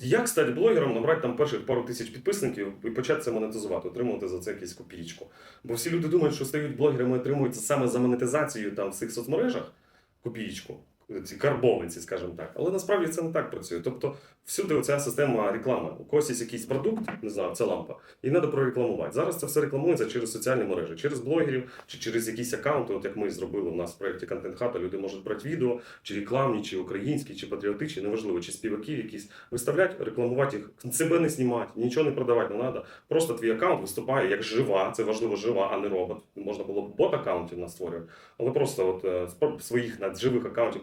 Як стати блогером, набрати там перших пару тисяч підписників і почати це монетизувати, отримувати за це якусь копійку. Бо всі люди думають, що стають блогерами отримують саме за монетизацію там в цих соцмережах копійку. Ці карбовиці, скажімо так. Але насправді це не так працює. Тобто всюди оця система реклами. У когось є якийсь продукт, не знаю, це лампа, і треба прорекламувати. Зараз це все рекламується через соціальні мережі, через блогерів чи через якісь аккаунти, от як ми зробили у нас в проєкті Контент Хата. Люди можуть брати відео, чи рекламні, чи українські, чи патріотичні, неважливо, чи співаки якісь виставляти, рекламувати їх, себе не знімати, нічого не продавати не треба. Просто твій аккаунт виступає як жива. Це важливо жива, а не робот. Можна було б бот аккаунтів настворювати, але просто от е, своїх живих аккаунтів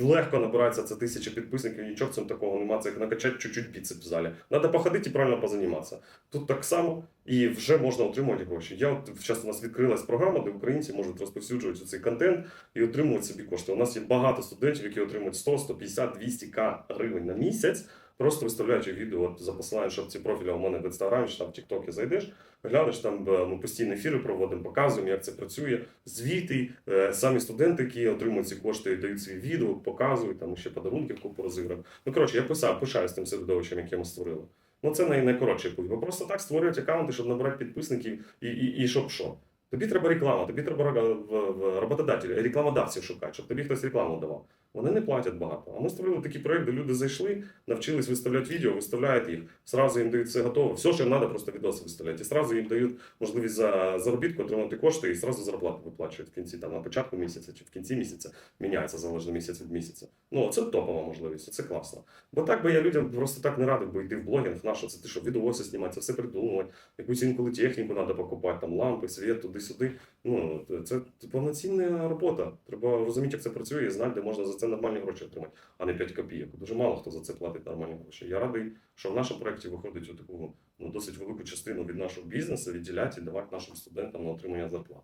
Легко набирається це тисяча підписників, нічого цьому такого немає, це як накачати чуть-чуть біцеп в залі. Треба походити і правильно позаніматися. Тут так само і вже можна отримувати гроші. Я от зараз у нас відкрилась програма, де українці можуть розповсюджувати цей контент і отримувати собі кошти. У нас є багато студентів, які отримують 100, 150, 200 к гривень на місяць, просто виставляючи відео от за посиланням шапці профіля у мене в інстаграмі чи там в Тіктокі зайдеш, глянеш там е, ми постійні ефіри проводимо, показуємо, як це працює. Звіти, е, самі студенти, які отримують ці кошти, дають свій відео, показують там ще подарунки купу розіграв. Ну коротше, я писав, пишаюсь тим середовищем, яке ми створили. Ну це най- найкоротший путь. Бо просто так створюють аккаунти, щоб набирати підписників і, і, і щоб що. Тобі треба реклама, тобі треба в рекламодавців шукати, щоб тобі хтось рекламу давав. Вони не платять багато. А ми створили такий проект, де люди зайшли, навчились виставляти відео, виставляють їх, зразу їм дають все готове. Все, що їм треба, просто відоси виставляти. І зразу їм дають можливість за заробітку отримати кошти і зразу зарплату виплачують в кінці, там на початку місяця чи в кінці місяця. Міняється залежно місяць від місяця. Ну це топова можливість, це класно. Бо так би я людям просто так не радив би йти в блогінг, на що це ти що відоси знімати, все придумувати. Якусь інколи техніку треба покупати, там лампи, світ, туди-сюди. Ну це повноцінна робота. Треба розуміти, як це працює, і знати, де можна за це нормальні гроші отримати, а не 5 копійок. Дуже мало хто за це платить нормальні гроші. Я радий, що в нашому проєкті виходить у таку ну, досить велику частину від нашого бізнесу відділяти і давати нашим студентам на отримання зарплат.